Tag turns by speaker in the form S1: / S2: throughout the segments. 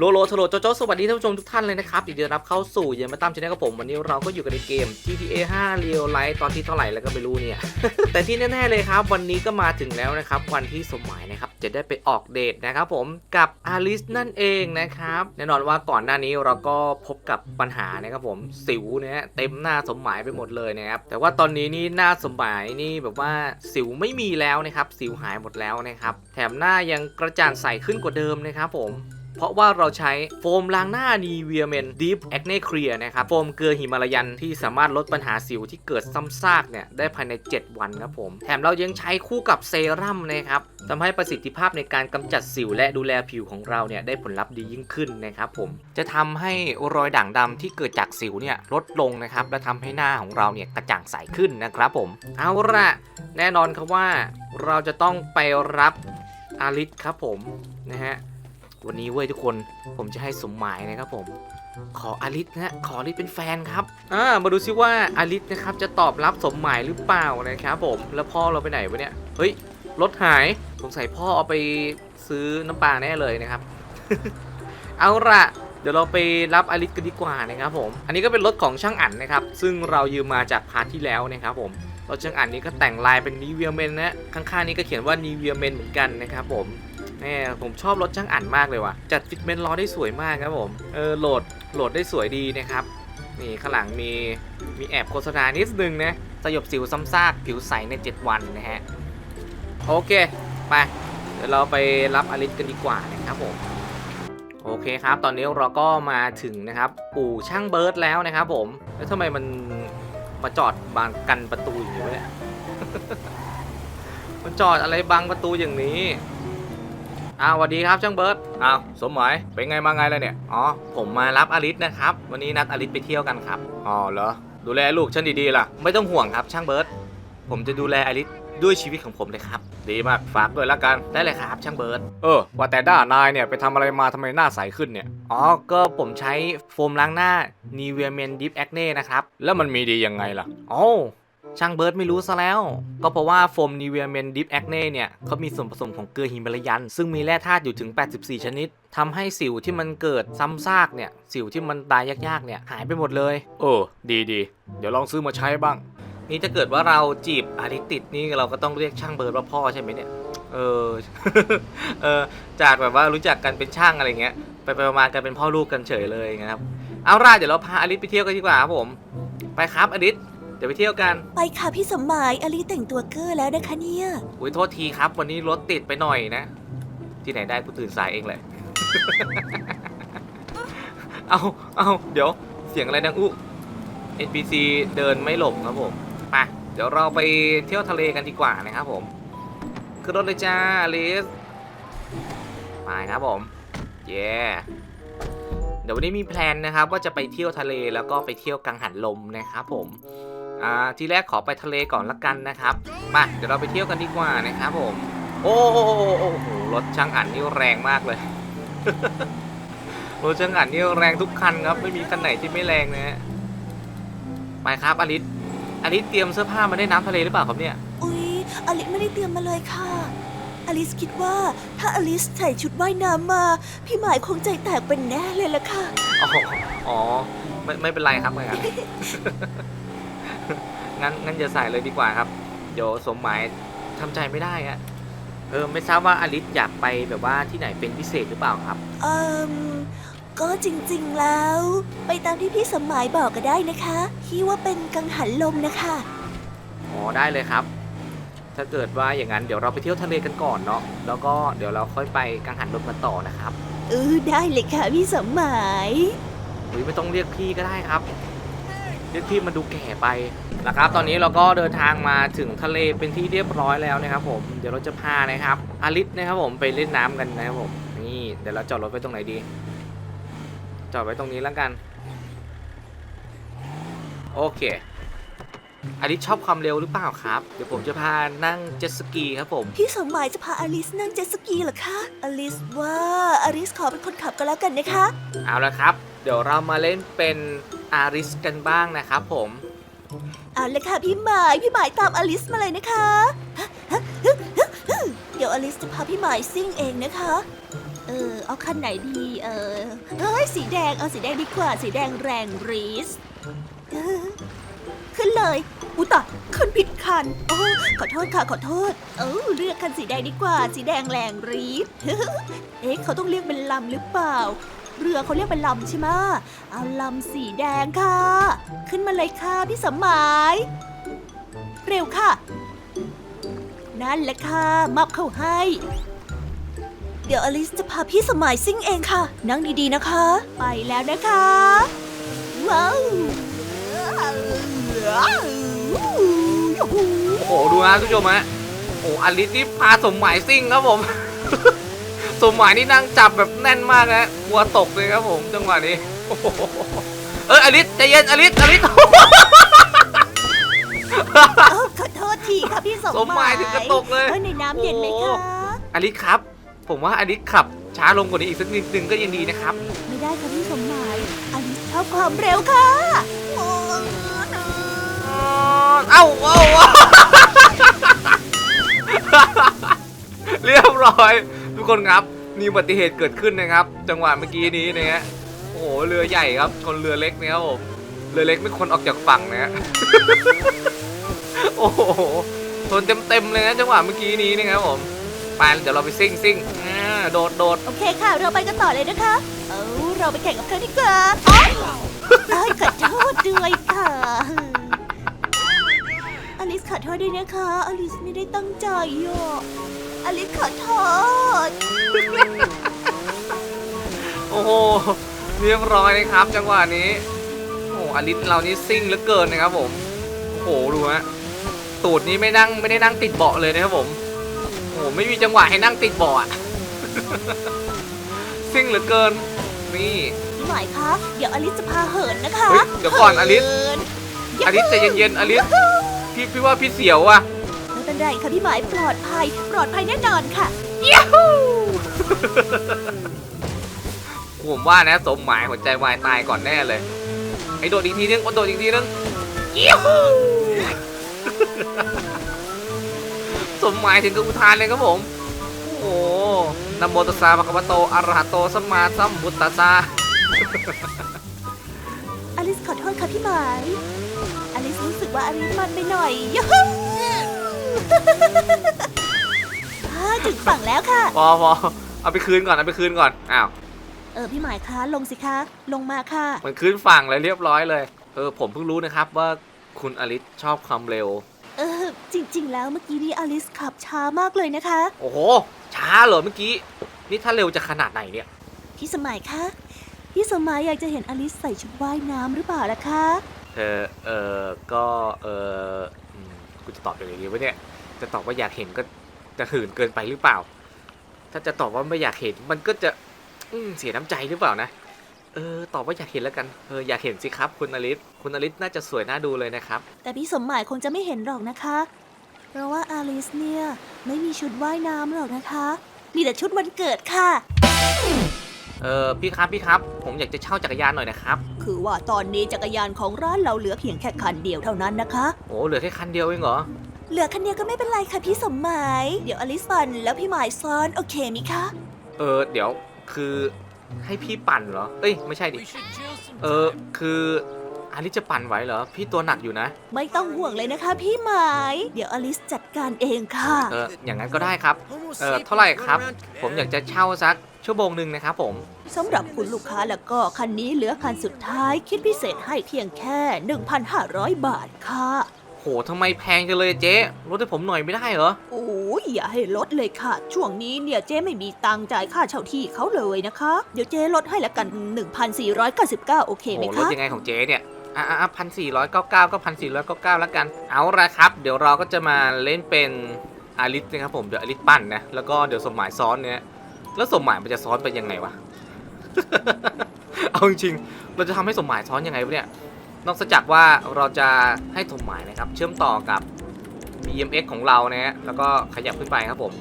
S1: โลโลโทโลโจโจสวัสดีท่านผู้ชมทุกท่านเลยนะครับยินดีต้อนรับเข้าสู่เยนมาตามชแนลกับผม วันนี้เราก็อยู่กันในเกม GTA 5 Real Life ตอนที่เท่าไหร่แล้วก็ไม่รู้เนี่ย แต่ที่แน่ๆเลยครับ วันนี้ก็มาถึงแล้วนะครับ วันที่สมหมายนะครับ จะได้ไปออกเดทนะครับผมกับอลิสนั่นเองนะครับ แน่นอนว่าก่อนหน้านี้เราก็พบกับปัญหานะครับผมสิวเนี่ยเต็มหน้าสมหมายไปหมดเลยนะครับแต่ว่าตอนนี้นี่หน้าสมหมายนี่แบบว่าสิวไม่มีแล้วนะครับสิวหายหมดแล้วนะครับแถมหน้ายังกระจ่างใสขึ้นกว่าเดิมนะครับผม เพราะว่าเราใช้โฟมล้างหน้า Nivea Men Deep Acne Clear นะครับ โฟมเกลือหิมาลายันที่สามารถลดปัญหาสิวที่เกิดซ้ำซากเนี่ย ได้ภายใน 7 วันครับผม แถมเรายังใช้คู่กับเซรั่มนะครับทำให้ประสิทธิภาพในการกำจัดสิวและดูแลผิวของเราเนี่ยได้ผลลัพธ์ดียิ่งขึ้นนะครับผมจะทำให้รอยด่างดำที่เกิดจากสิวเนี่ยลดลงนะครับและทำให้หน้าของเราเนี่ยกระจ่างใสขึ้นนะครับผม เอาละแน่นอนครับว่าเราจะต้องไปรับอาริสครับผมนะฮะ วันนี้เว้ยทุกคนผมจะให้สมหมายนะครับผมขออลิสนะขออลิสเป็นแฟนครับอ่ามาดูซิว่าอลิสนะครับจะตอบรับสมหมายหรือเปล่านะครับผมแล้วพ่อเราไปไหนวะเนี่ยเฮ้ยรถหายสงสัยพ่อเอาไปซื้อน้ำปลาแน่เลยนะครับ เอาละเดี๋ยวเราไปรับอลิสกันดีกว่านะครับผม อันนี้ก็เป็นรถของช่างอั๋นนะครับ ซึ่งเรายืมมาจากพาร์ทที่แล้วนะครับผมรถช่างอั๋นนี้ก็แต่งลายเป็นนิเวียเมนนะข้างๆนี้ก็เขียนว่านิเวียเมนเหมือนกันนะครับผม แม่ผมชอบรถช่างอ่านมากเลยว่ะ จัดฟิตเมนต์ล้อได้สวยมากครับผมเออโหลดโหลดได้สวยดีนะครับนี่ข้างหลังมีมีแอบโฆษณานิดนึงนะสยบสิวซ้ำซากผิวใสใน 7 วันนะฮะ โอเค ไป เดี๋ยวเราไปรับอลิสกันดีกว่านะครับผม โอเคครับ ตอนนี้เราก็มาถึงนะครับอู่ช่างเบิร์ดแล้วนะครับผม แล้วทำไมมันมาจอดบางกันประตูอย่างนี้เนี่ยมันจอดอะไรบังประตูอย่างนี้ อ้าวสวัสดีครับช่างเบิร์ตอ้าวสมหมายเป็นไงมาไงแล้วเนี่ยอ๋อผมมารับอลิสนะครับ วันนี้นัดอลิสไปเที่ยวกันครับอ๋อเหรอดูแลลูกฉันดีๆล่ะ ไม่ต้องห่วงครับช่างเบิร์ตผมจะดูแลอลิสด้วยชีวิตของผมเลยครับ ดีมากฝากด้วยละกันได้เลยครับช่างเบิร์ตเออว่าแต่ด้านายเนี่ยไปทำอะไรมาทำไมหน้าใสขึ้นเนี่ยอ๋อก็ผมใช้โฟมล้างหน้า Nivea Men Deep Acne นะครับแล้วมันมีดียังไงล่ะอ๋อ ช่างเบิร์ดไม่รู้ซะแล้ว ก็เพราะว่าโฟม Nivea Men Deep Acne เนี่ยเขามีส่วนผสมของเกลือหิมาลายัน ซึ่งมีแร่ธาตุอยู่ถึง 84 ชนิดทำให้สิวที่มันเกิดซ้ำซากเนี่ย สิวที่มันตายยากๆเนี่ยหายไปหมดเลยเออดีดีๆเดี๋ยวลองซื้อมาใช้บ้าง นี่ถ้าเกิดว่าเราจีบอาริติดนี่เราก็ต้องเรียกช่างเบิร์ดว่าพ่อใช่ไหมเนี่ยเออเออจากแบบว่ารู้จักกันเป็นช่างอะไรเงี้ยไปไปๆมาๆกันเป็นพ่อลูกกันเฉยเลยนะครับ เอาล่ะเดี๋ยวเราพาอลิสไปเที่ยวกันดีกว่าครับผม ไปครับอลิส เดี๋ยวไปเที่ยวกัน
S2: ไปค่ะพี่สมหมายอลิแต่งตัวเกอร์แล้วนะคะเนี่ย
S1: อุ้ยโทษทีครับ วันนี้รถติดไปหน่อยนะ ที่ไหนได้กูตื่นสายเองแหละ เอาเอาเดี๋ยวเสียงอะไรดังอุ๊ NPC เดินไม่หลบครับผมไปเดี๋ยวเราไปเที่ยวทะเลกันดีกว่านะครับผมขึ้นรถเลยจ้าอลิสไปครับผม เย้ เดี๋ยววันนี้มีแพลนนะครับว่าจะไปเที่ยวทะเลแล้วก็ไปเที่ยวกังหันลมนะครับผม อ่าทีแรกขอไปทะเลก่อนละกันนะครับมาเดี๋ยวเราไปเที่ยวกันดีกว่านะครับผม โอ้โหโอ้โหรถช่างอันนี่แรงมากเลยรถช่างอันนี่แรงทุกคันครับ ไม่มีคันไหนที่ไม่แรงนะฮะไปครับอลิสอลิสเตรียมเสื้อผ้ามาได้น้ำทะเลหรือเปล่าครับเนี่ย
S2: อุ๊ยอลิสไม่ได้เตรียมมาเลยค่ะอลิสคิดว่าถ้าอลิสใส่ชุดว่ายน้ำมา พี่หมายคงใจแตกเป็นแน่เลยล่ะค่ะ
S1: อ๋อ อ๋อ ไม่ไม่เป็นไรครับไม่ครับ งั้นงั้นอย่าใส่เลยดีกว่าครับ เดี๋ยวสมหมายทำใจไม่ได้อะเออไม่ทราบว่าอลิสอยากไปแบบว่าที่ไหนเป็นพิเศษหรือเปล่าครับ
S2: เอิมก็จริงๆแล้ว ไปตามที่พี่สมหมายบอกก็ได้นะคะ ที่ว่าเป็นกังหันลมนะคะ
S1: อ๋อได้เลยครับ ถ้าเกิดว่าอย่างนั้นเดี๋ยวเราไปเที่ยวทะเลกันก่อนเนาะแล้วก็เดี๋ยวเราค่อยไปกังหันลมกันต่อนะครับ
S2: เออได้เลยค่ะพี่สมหมาย
S1: หรือไม่ต้องเรียกพี่ก็ได้ครับ เรียกพี่มันดูแก่ไปนะครับ ตอนนี้เราก็เดินทางมาถึงทะเลเป็นที่เรียบร้อยแล้วนะครับ ผม เดี๋ยวเราจะพานะครับอาริสนะครับผมไปเล่นน้ำกันนะครับผม นี่เดี๋ยวเราจอดรถไว้ตรงไหนดี จอดไว้ตรงนี้แล้วกัน โอเคอาริสชอบความเร็วหรือเปล่าครับ เดี๋ยวผมจะพานั่งเจ็ตสกีครับผม
S2: พี่สมหมายจะพาอลิสนั่งเจ็ตสกีเหรอคะ อลิสว่าอลิสขอเป็นคนขับก็แล้วกันนะคะ
S1: เอาละครับ เดี๋ยวเรามาเล่นเป็นอาริสกันบ้างนะครับผม
S2: เอาละค่ะพี่หมายพี่หมายตามอลิสมาเลยนะคะเดี๋ยวอลิสจะพาพี่หมายซิ่งเองนะคะ เออเอาคันไหนดีเออเฮ้ยสีแดงเอาสีแดงดีกว่าสีแดงแรงรีสเออขึ้นเลยอุยตายขึ้นผิดคันโอ้ขอโทษค่ะขอโทษ เออเลือกคันสีแดงดีกว่า สีแดงแรงรีส เอ๊ะเขาต้องเรียกเป็นลำหรือเปล่า เรือเขาเรียกเป็นลำใช่ไหมเอาลำสีแดงค่ะ ขึ้นมาเลยค่ะพี่สมหมาย เร็วค่ะ นั่นแหละค่ะมับเข้าให้ เดี๋ยวอลิสจะพาพี่สมหมายซิ่งเองค่ะ นั่งดีๆนะคะ ไปแล้วนะคะ ว้าวยูหู
S1: โอ้โหดูนะทุกผู้ชมฮะโอ้อลิสนี่พาสมหมายซิ่งครับผม สมหมายนี่นั่งจับแบบแน่นมากนะกลัวตกเลยครับผมจังหวะนี้โอ้โหเอออลิสใจเย็นอลิสอลิส
S2: เอ้าขอโทษทีค่ะพี่สม
S1: สมหมายถึงกระตกเลย
S2: อ้ในน้ำเย็นไหมคะ
S1: อลิสครับ ผมว่าอลิสขับ ช้าลงกว่านี้อีกสักนิดนึงก็ยังดีนะครับ
S2: ไม่ได้ค่ะพี่สมหมายอลิสชอบความเร็วค่ะ
S1: เอ้าเอ้าเอ้าเรียบร้อยทุก คนครับมีอุบัติเหตุเกิดขึ้นนะครับ จังหวะเมื่อกี้นี้นะฮะโอ้โหเรือใหญ่ครับชนเรือเล็กเนี่ยครับผมเรือเล็กไม่ควรออกจากฝั่งนะฮะโอ้โหชนเต็มๆเลยนะจังหวะเมื่อกี้นี้นะครับผมไปเดี๋ยวเราไปซิ่งซิ่งอ่าโดดโดด
S2: โอเคค่ะ เราไปกันต่อเลยนะคะ เออเราไปแข่งกับเขาดีกว่าโอ๊ยเอ้ยขอโทษด้วยค่ะอลิสขอโทษด้วยนะคะอลิสไม่ได้ตั้งใจอะอลิสขอโทษ
S1: โอ้โห เรียบร้อยนะครับ จังหวะนี้ โอ้โหอลิสเรานี่ซิ่งเหลือเกินนะครับผม โอ้โห ดูฮะ ตูดนี้ไม่นั่งไม่ได้นั่งติดเบาะเลยนะครับผม โอ้โห ไม่มีจังหวะให้นั่งติดเบาะอะซิ่งเหลือเกิน นี่
S2: พี่หมายคะ เดี๋ยวอลิสจะพาเหินนะคะ
S1: เฮ้ยเดี๋ยวก่อนอลิส
S2: เหิน
S1: อลิสใจเย็นๆอลิส พี่พี่ว่าพี่เสียวอะ
S2: ไม่เป็นไรค่ะพี่หมายปลอดภัย ปลอดภัยแน่นอนค่ะ
S1: ผมว่านะสมหมายหัวใจวายตายก่อนแน่เลยไอ้โดดอีกทีนึงโดดอีกทีนึงยิ้วสมหมายถึงกับอุทานเลยครับผม โอ้โหนะโมตัสสะภะคะวะโตอะระหะโตสัมมาสัมพุทธัสสะ
S2: อลิสขอโทษค่ะพี่หมายอลิสรู้สึกว่าอลิสมันไปหน่อยยูฮูอ่าถึงฝั่งแล้วค่ะ
S1: พอพอเอาไปคืนก่อนเอาไปคืนก่อนอ้าว
S2: เออพี่หมายคะลงสิคะ ลงมาค่ะ
S1: มันคืนฝั่งเลยเรียบร้อยเลยเออผมเพิ่งรู้นะครับว่าคุณอลิสชอบความเร็ว
S2: เออจริง ๆ แล้วเมื่อกี้นี้อลิสขับช้ามากเลยนะคะ
S1: โอ้โหช้าเหรอเมื่อกี้ นี่ถ้าเร็วจะขนาดไหนเนี่ย
S2: พี่สมัยคะพี่สมัยอยากจะเห็นอลิสใส่ชุดว่ายน้ำหรือเปล่าล่ะคะ
S1: เออเออก็เอออืมกูจะตอบยังไงดีวะเนี่ย จะตอบว่าอยากเห็นก็ จะหื่นเกินไปหรือเปล่า ถ้าจะตอบว่าไม่อยากเห็นมันก็จะอืมเสียน้ำใจหรือเปล่านะเออตอบว่าอยากเห็นแล้วกันเอออยากเห็นสิครับ คุณอลิสคุณอลิสน่าจะสวยน่าดูเลยนะครับ
S2: แต่พี่สมหมายคงจะไม่เห็นหรอกนะคะ เพราะว่าอลิสเนี่ยไม่มีชุดว่ายน้ำหรอกนะคะ มีแต่ชุดวันเกิดค่ะ
S1: เออพี่ครับพี่ครับ ผมอยากจะเช่าจักรยานหน่อยนะครับ
S2: คือว่าตอนนี้จักรยานของร้านเราเหลือเพียงแค่คันเดียวเท่านั้นนะคะ
S1: โอ้เหลือแค่คันเดียวเองเหรอ
S2: เหลือคันเดียวก็ไม่เป็นไรค่ะพี่สมหมาย เดี๋ยวอลิสปั่นแล้วพี่หมายซ้อนโอเคไหมคะ
S1: เออ เดี๋ยวคือให้พี่ปั่นเหรอ เอ้ยไม่ใช่ดิ เออคืออลิสจะปั่นไหวเหรอ พี่ตัวหนักอยู่นะ
S2: ไม่ต้องห่วงเลยนะคะ พี่หมาย เดี๋ยวอลิสจัดการเองค่ะ
S1: เอออย่างนั้นก็ได้ครับ เออเท่าไหร่ครับ ผมอยากจะเช่าสักชั่วโมงหนึ่งนะครับผม
S2: สำหรับคุณลูกค้าแล้วก็คันนี้เหลือคันสุดท้ายคิดพิเศษให้เพียงแค่ 1,500 บาทค่ะ
S1: โห ทำไมแพงจังเลยเจ๊ลดให้ผมหน่อยไม่ได้เหรอ
S2: โอ้ยอย่าให้ลดเลยค่ะ ช่วงนี้เนี่ยเจ๊ไม่มีตังค์จ่ายค่าเช่าที่เขาเลยนะคะ เดี๋ยวเจ๊ลดให้ละกัน 1,499 โอเคไหม
S1: โหลด
S2: คะ
S1: ยังไงของเจ๊เนี่ย อะพันสี่ร้อยเก้าเก้าก็พันสี่ร้อยเก้าเก้าแล้วกัน เอาละครับ เดี๋ยวเราก็จะมาเล่นเป็นอาริสนะครับผม เดี๋ยวอาริสปั้นนะ แล้วก็เดี๋ยวสมหมายซ้อนเนี่ย แล้วสมหมายมันจะซ้อนไปยังไงวะ เอาจริงๆเราจะทำให้สมหมายซ้อนยังไงวะเนี่ย นอกจากว่าเราจะให้สมหมายนะครับ เชื่อมต่อกับ BMX ของเรานะฮะแล้วก็ขยับขึ้นไปครับผม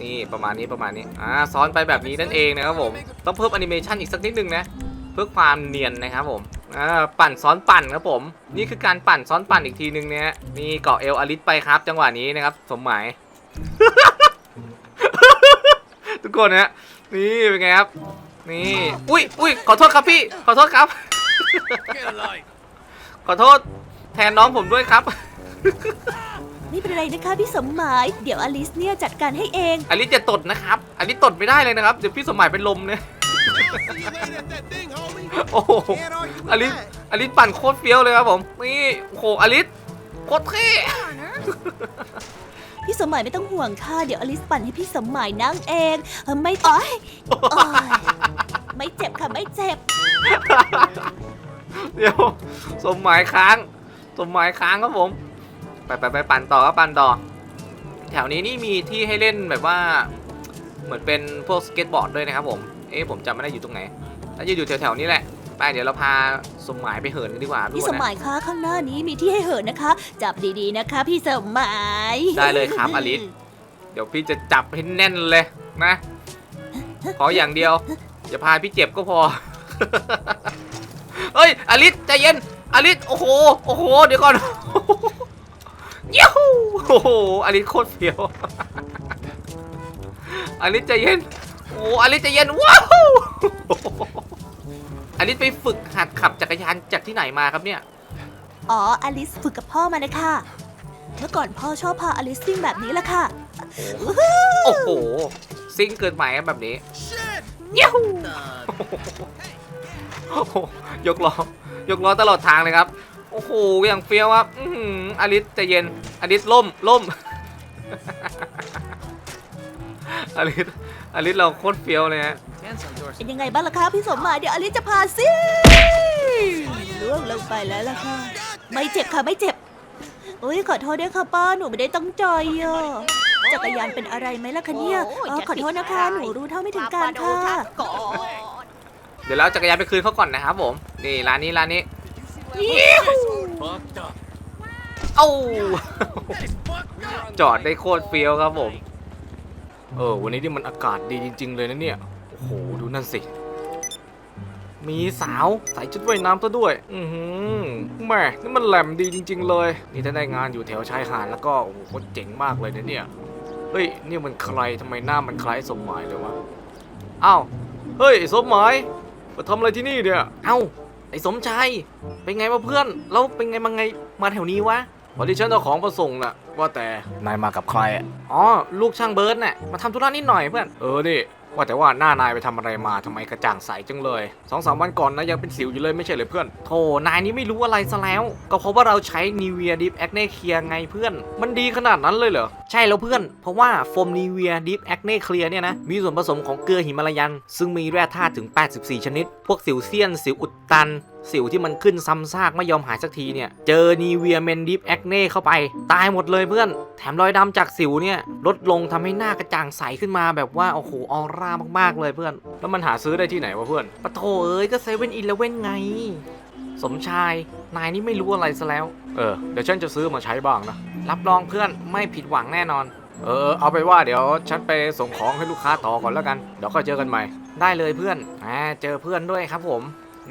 S1: นี่ประมาณนี้ประมาณนี้อ่าซ้อนไปแบบนี้นั่นเองนะครับผมต้องเพิ่มแอนิเมชันอีกสักนิดนึงนะเพื่อความเนียนนะครับผมอ่าปั่นซ้อนปั่นครับผม นี่คือการปั่นซ้อนปั่นอีกทีนึงเนี่ยนี่เกาะเอลอลิสไปครับ จังหวะนี้นะครับ สมหมาย ทุกคนนะนี่เป็นไงครับนี่อุ้ยอุ้ยขอโทษครับพี่ขอโทษครับ ขอโทษแทนน้องผมด้วยครับ
S2: ไม่เป็นไรนะคะพี่สมหมาย เดี๋ยวอลิสเนี่ยจัดการให้เอง
S1: อลิสจะตดนะครับ อลิสตดไม่ได้เลยนะครับ เดี๋ยวพี่สมหมายเป็นลมเนี่ย โอ้โหอลิสอลิสปั่นโคตรเฟี้ยวเลยครับผม นี่ โอ้โห อลิสโคตรเท่
S2: พี่สมหมายไม่ต้องห่วงค่ะ เดี๋ยวอลิสปั่นให้พี่สมหมายนั่งเองเออไม่ต้อยอ้ยไม่เจ็บค่ะไม่เจ็บ
S1: เดี๋ยวสมหมายค้าง สมหมายค้างครับผม ไปไปไปปั่นต่อครับปั่นต่อ แถวนี้นี่มีที่ให้เล่นแบบว่า เหมือนเป็นพวกสเก็ตบอร์ดด้วยนะครับผม เอ๊ะผมจำไม่ได้อยู่ตรงไหนน่าจะอยู่แถวๆนี้แหละ ไปเดี๋ยวเราพาสมหมายไปเหินกันดีกว่าทุก
S2: พี่
S1: ค
S2: ส
S1: น
S2: ม
S1: นะ
S2: หมายคะข้างหน้านี้มีที่ให้เหินนะคะ จับดีๆนะคะ พี่สมหมาย
S1: ได้เลยครับอลิสเดี๋ยวพี่จะจับให้แน่นเลยนะ ขออย่างเดียว อย่าพาพี่เจ็บก็พอ เฮ้ยอลิสใจเย็นอลิสโอ้โหโอ้โหเดี๋ยวก่อนยูหูโอ้โหอลิสโคตรเฟี้ยว อลิสใจเย็นโอ้อลิสใจเย็นว้าว อลิสไปฝึกหัดขับจักรยานจากที่ไหนมาครับเนี่ย
S2: อ๋อ อลิสฝึกกับพ่อมานะคะ เมื่อก่อนพ่อชอบพาอลิสซิ่งแบบนี้แหละค่ะ
S1: โอ้โห ซิงเกินไปครับแบบนี้ยูหูโอ้โหยกล้อยกล้อตลอดทางเลยครับ โอ้โห อย่างเฟี้ยวครับ อือหืออลิสใจเย็น อลิสล่มล่ม อลิสอลิสเราโคตรเฟี้ยวเลยฮะ
S2: เป็นยังไงบ้างล่ะคะพี่สมหมายเดี๋ยวอลิสจะพาซิ่งล่วงลงไปแล้วล่ะค่ะ ไม่เจ็บค่ะไม่เจ็บโอ้ยขอโทษด้วยค่ะป้าหนูไม่ได้ตั้งใจอะจักรยานเป็นอะไรไหมล่ะคะเนี่ย
S3: โอ้ย
S2: เออ
S3: จะ
S2: ขอโทษนะคะ
S3: ผิดอะไร
S2: หนูรู้เท่าไม่ถึงการค่ะ
S3: ก่อน
S1: เดี๋ยวเราจักรยานไปคืนเขาก่อนนะครับผม นี่ร้านนี้ร้านนี้เอ้าจอดได้โคตรเฟี้ยวครับผม เออ วันนี้ที่มันอากาศดีจริง ๆ เลยนะเนี่ย โอ้โห ดูนั่นสิ มีสาวใส่ชุดว่ายน้ำซะด้วย อือหือแหม่นี่มันแหลมดีจริง ๆ เลย นี่ถ้าได้งานอยู่แถวชายหาดแล้วก็ โอ้โหโคตรเจ๋งมากเลยนะเนี่ย เฮ้ย นี่มันใครทำไมหน้ามันคล้ายสมหมายเลยวะ อ้าว เฮ้ย สมหมายมาทำอะไรที่นี่เนี่ย เอ้า ไอ้สมชาย เป็นไงวะเพื่อน แล้วเป็นไงมาไง มาแถวนี้วะ พอดีฉันเอาของมาส่งน่ะ ว่าแต่นายมากับใครอะอ๋อลูกช่างเบิร์ดน่ะมาทำธุระนิดหน่อยเพื่อนเออนี่ว่าแต่ว่าหน้านายไปทำอะไรมาทำไมกระจ่างใสจังเลยสองสามวันก่อนนะยังเป็นสิวอยู่เลยไม่ใช่เลยเพื่อนโธ่นายนี่ไม่รู้อะไรซะแล้ว ก็เพราะว่าเราใช้ Nivea Deep Acne Clear ไงเพื่อน มันดีขนาดนั้นเลยเหรอ ใช่แล้วเพื่อน เพราะว่าโฟม Nivea Deep Acne Clear เนี่ยนะ มีส่วนผสมของเกลือหิมาลายัน ซึ่งมีแร่ธาตุถึง 84 ชนิด พวกสิวเซียน สิวอุดตัน สิวที่มันขึ้นซ้ำซากไม่ยอมหายสักทีเนี่ยเจอ Nivea Men Deep Acne เข้าไป ตายหมดเลยเพื่อน แถมรอยดำจากสิวเนี่ยลดลงทำให้หน้ากระจ่างใสขึ้นมาแบบว่าโอ้โหออร่ามากๆเลยเพื่อน แล้วมันหาซื้อได้ที่ไหนวะเพื่อนปะโถเอ้ยก็เซเว่นอีเลเว่นไง สมชาย นายนี่ไม่รู้อะไรซะแล้ว เออเดี๋ยวฉันจะซื้อมาใช้บ้างนะรับรองเพื่อนไม่ผิดหวังแน่นอน เออเอาไปนว่าเดี๋ยวฉันไปส่งของให้ลูกค้าต่อก่อนแล้วกันเดี๋ยวค่อยเจอกันใหม่ ได้เลยเพื่อนอ่าเจอเพื่อนด้วยครับผม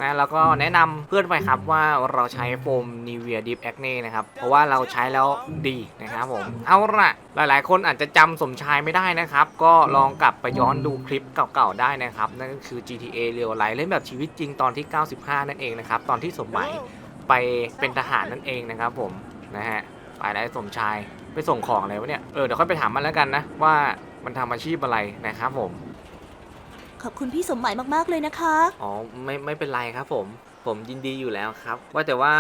S1: นะแล้วก็แนะนำเพื่อนไปครับว่าเราใช้โฟม Nivea Deep Acne นะครับ เพราะว่าเราใช้แล้วดีนะครับผม เอาละหลายๆ คนอาจจะจำสมชายไม่ได้นะครับ ก็ลองกลับไปย้อนดูคลิปเก่าๆได้นะครับ นั่นก็คือ GTA Real Life เล่นแบบชีวิตจริงตอนที่ 95 นั่นเองนะครับ ตอนที่สมหมายไปเป็นทหารนั่นเองนะครับผมนะฮะไปแล้วสมชายไปส่งของอะไรวะเนี่ย เออเดี๋ยวค่อยไปถามมันแล้วกันนะว่ามันทำอาชีพอะไรนะครับผม
S2: ขอบคุณพี่สมหมายมากๆเลยนะคะ
S1: อ๋อไม่ไม่เป็นไรครับผม ผมยินดีอยู่แล้วครับ ว่าแต่ว่า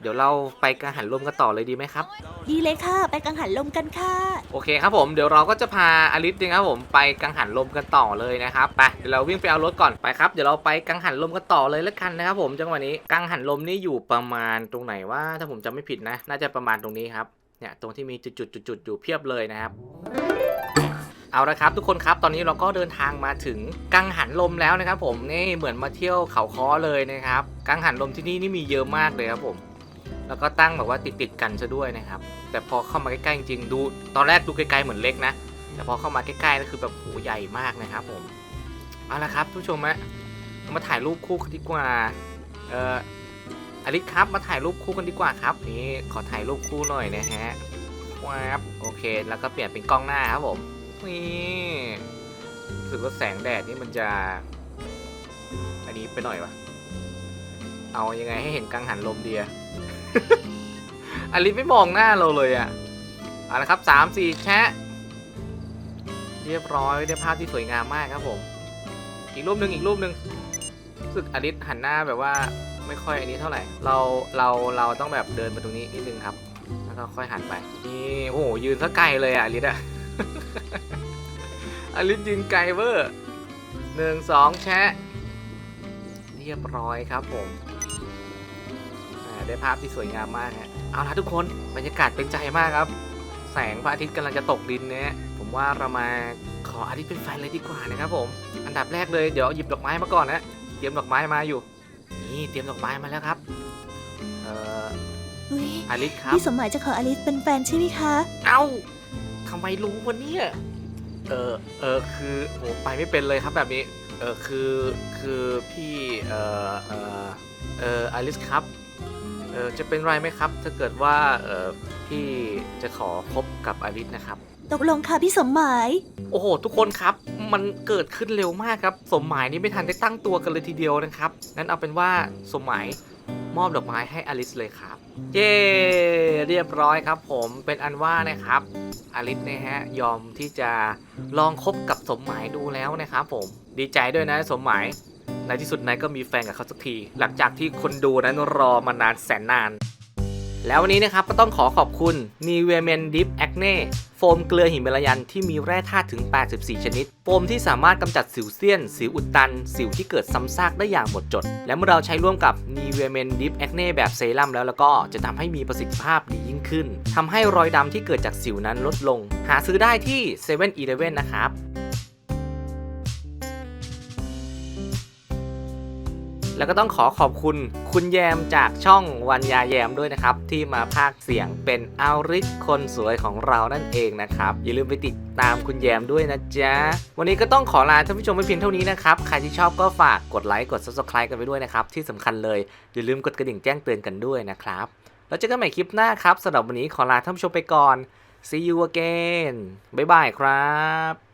S1: เดี๋ยวเราไปกังหันลมกันต่อเลยดีไหมครับ
S2: ดีเลยค่ะ ไปกังหันลมกันค่ะ
S1: โอเคครับผมเดี๋ยวเราก็จะพาอลิสนะครับผมไปกังหันลมกันต่อเลยนะครับไปเดี๋ยวเราวิ่งไปเอารถก่อนไปครับเดี๋ยวเราไปกังหันลมกันต่อเลยแล้วกันนะครับผมจังหวะนี้กังหันลมนี่อยู่ประมาณตรงไหนว่าถ้าผมจำไม่ผิดนะ น่าจะประมาณตรงนี้ครับเนี่ยตรงที่มีจุดๆจุดๆอยู่เพียบเลยนะครับ เอาละครับทุกคนครับตอนนี้เราก็เดินทางมาถึงกังหันลมแล้วนะครับ ผมนี่เหมือนมาเที่ยวเขาค้อเลยนะครับกังหันลมที่นี่นี่มีเยอะมากเลยครับผม แล้วก็ตั้งแบบว่าติดติดๆกันซะด้วยนะครับ แต่พอเข้ามาใกล้ๆจริงๆดู ตอนแรกดูไกลๆเหมือนเล็กนะ แต่พอเข้ามาใกล้ๆก็คือแบบโหใหญ่มากนะครับ ผมเอาละครับทุกชมฮะมาถ่ายรูปคู่กันดีกว่าเอ่ออลิสครับมาถ่ายรูปคู่กันดีกว่าครับนี่ขอถ่ายรูปคู่หน่อยนะฮะว้าบโอเค แล้วก็เปลี่ยนเป็นกล้องหน้าครับผม นี่รู้สึกว่าแสงแดดนี่มันจะ อันนี้ไปหน่อยวะเอายังไงให้เห็นกังหันลมเดียอลิสไม่มองหน้าเราเลยอะเอาละครับสามสี่แชะเรียบร้อยได้ภาพที่สวยงามมากครับผม อีกรูปหนึ่งอีกรูปหนึ่งรู้สึกอลิสหันหน้าแบบว่าไม่ค่อยอันนี้เท่าไหร่ เราเราเราต้องแบบเดินมาตรงนี้นิดนึงครับ แล้วก็ค่อยหันไปนี่โอ้โหยืนซะไกลเลยอะอลิสอะ อลิสยืนไกลเวอร์หนึ่งสองแชะ เรียบร้อยครับผมอ่าได้ภาพที่สวยงามมากฮะเอาละทุกคนบรรยากาศเป็นใจมากครับ แสงพระอาทิตย์กำลังจะตกดินเนี่ยผมว่าเรามาขออาทิตย์เป็นแฟนเลยดีกว่านะครับผม อันดับแรกเลยเดี๋ยวหยิบดอกไม้มาก่อนนะเตรียมดอกไม้มาอยู่ นี่เตรียมดอกไม้มาแล้วครับ เอ่อ
S2: อุ๊ย
S1: อาลิสครับ
S2: พี่สมหมายจะขออลิสเป็นแฟนใช่ไหมคะ
S1: เอ้า ทำไมรู้วะเนี่ย เออ เออ คือโหไปไม่เป็นเลยครับแบบนี้ เออ คือ คือพี่ เออเออเอออลิสครับ เออ จะเป็นไรไหมครับ ถ้าเกิดว่า เออพี่จะขอคบกับอลิสนะครับ
S2: ตกลงค่ะพี่สมหมาย
S1: โอ้โห ทุกคนครับ มันเกิดขึ้นเร็วมากครับ สมหมายนี่ไม่ทันได้ตั้งตัวกันเลยทีเดียวนะครับ งั้นเอาเป็นว่าสมหมายมอบดอกไม้ให้อลิสเลยครับ เย้เรียบร้อยครับผมเป็นอันว่านะครับอลิสนะฮะยอมที่จะลองคบกับสมหมายดูแล้วนะครับผมดีใจด้วยนะสมหมายในที่สุดนายก็มีแฟนกับเขาสักที หลังจากที่คนดูนั้นรอมานานแสนนาน แล้ววันนี้นะครับก็ต้องขอขอบคุณ n i v e a m e n Deep Acne โฟมเกลือหิมาลายันที่มีแร่ธาตุถึง 84 ชนิด โฟมที่สามารถกำจัดสิวเซียน สิวอุดตัน สิวที่เกิดซ้ำซากได้อย่างหมดจด และเมื่อเราใช้ร่วมกับ n i v e a m e n Deep Acne แบบเซรั่มแล้วแล้วก็จะทำให้มีประสิทธิภาพดียิ่งขึ้นทำให้รอยดำที่เกิดจากสิวนั้นลดลง หาซื้อได้ที่7 e เ e ่ e อนะครับ แล้วก็ต้องขอขอบคุณคุณแยมจากช่องวันยาแยมด้วยนะครับ ที่มาพากเสียงเป็นอาริสคนสวยของเรานั่นเองนะครับ อย่าลืมไปติดตามคุณแยมด้วยนะจ๊ะ วันนี้ก็ต้องขอลาท่านผู้ชมไปเพียงเท่านี้นะครับ ใครที่ชอบก็ฝากกดไลค์กด subscribe กันไปด้วยนะครับ ที่สำคัญเลยอย่าลืมกดกระดิ่งแจ้งเตือนกันด้วยนะครับแล้วเจอกันใหม่คลิปหน้าครับสำหรับวันนี้ขอลาท่านผู้ชมไปก่อน see you again บ๊ายบายครับ